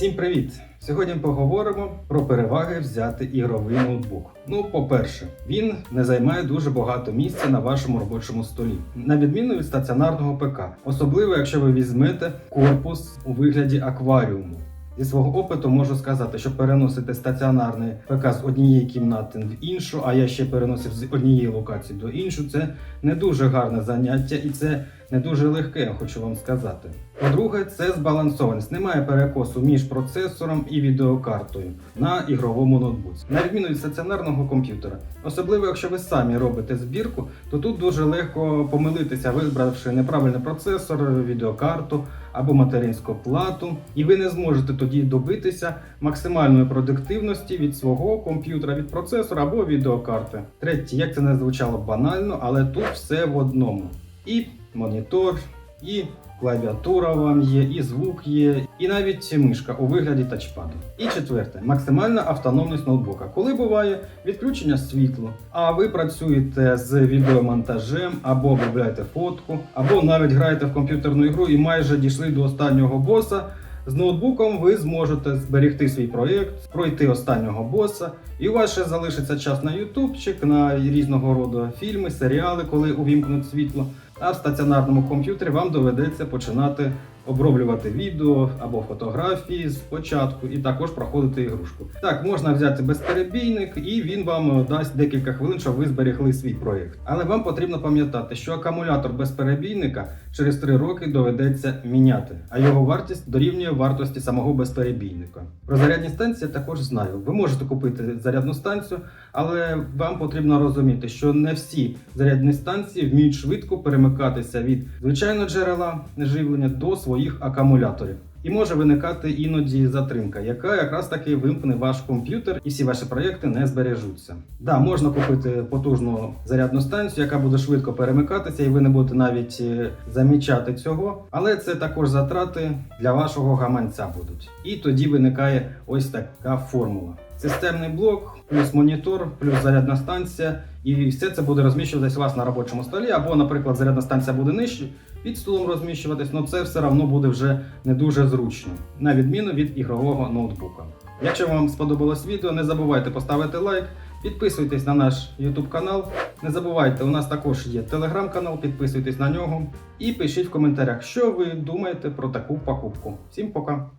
Всім привіт! Сьогодні поговоримо про переваги взяти ігровий ноутбук. Ну, по-перше, він не займає дуже багато місця на вашому робочому столі, на відміну від стаціонарного ПК, особливо якщо ви візьмете корпус у вигляді акваріуму. Зі свого опиту можу сказати, що переносити стаціонарний ПК з однієї кімнати в іншу, а я ще переносив з однієї локації до іншої, це не дуже гарне заняття і це не дуже легке, я хочу вам сказати. По-друге, це збалансованість. Немає перекосу між процесором і відеокартою на ігровому ноутбуці, на відміну від стаціонарного комп'ютера. Особливо, якщо ви самі робите збірку, то тут дуже легко помилитися, вибравши неправильний процесор, відеокарту або материнську плату, і ви не зможете тоді добитися максимальної продуктивності від свого комп'ютера, від процесора або відеокарти. Третє, як це не звучало банально, але тут все в одному. І монітор, і клавіатура вам є, і звук є, і навіть мишка у вигляді тачпаду. І четверте, максимальна автономність ноутбука. Коли буває відключення світла, а ви працюєте з відеомонтажем, або обробляєте фотку, або навіть граєте в комп'ютерну ігру і майже дійшли до останнього боса. З ноутбуком ви зможете зберегти свій проєкт, пройти останнього боса, і у вас ще залишиться час на ютубчик, на різного роду фільми, серіали, коли увімкнуть світло. А в стаціонарному комп'ютері вам доведеться починати оброблювати відео або фотографії спочатку, і також проходити ігрушку. Так, можна взяти безперебійник, і він вам дасть декілька хвилин, щоб ви зберегли свій проєкт. Але вам потрібно пам'ятати, що акумулятор безперебійника через 3 роки доведеться міняти, а його вартість дорівнює вартості самого безперебійника. Про зарядні станції я також знаю. Ви можете купити зарядну станцію, але вам потрібно розуміти, що не всі зарядні станції вміють швидко перемикатися від звичайного джерела живлення до своїх акумуляторів. І може виникати іноді затримка, яка якраз таки вимкне ваш комп'ютер і всі ваші проєкти не збережуться. Да, можна купити потужну зарядну станцію, яка буде швидко перемикатися, і ви не будете навіть е, замічати цього. Але це також затрати для вашого гаманця будуть. І тоді виникає ось така формула. Системний блок, плюс монітор, плюс зарядна станція, і все це буде розміщуватись у вас на робочому столі, або, наприклад, зарядна станція буде нижче, під столом розміщуватись, але це все одно буде вже не дуже зручно, на відміну від ігрового ноутбука. Якщо вам сподобалось відео, не забувайте поставити лайк, підписуйтесь на наш YouTube канал. Не забувайте, у нас також є телеграм-канал, підписуйтесь на нього і пишіть в коментарях, що ви думаєте про таку покупку. Всім пока!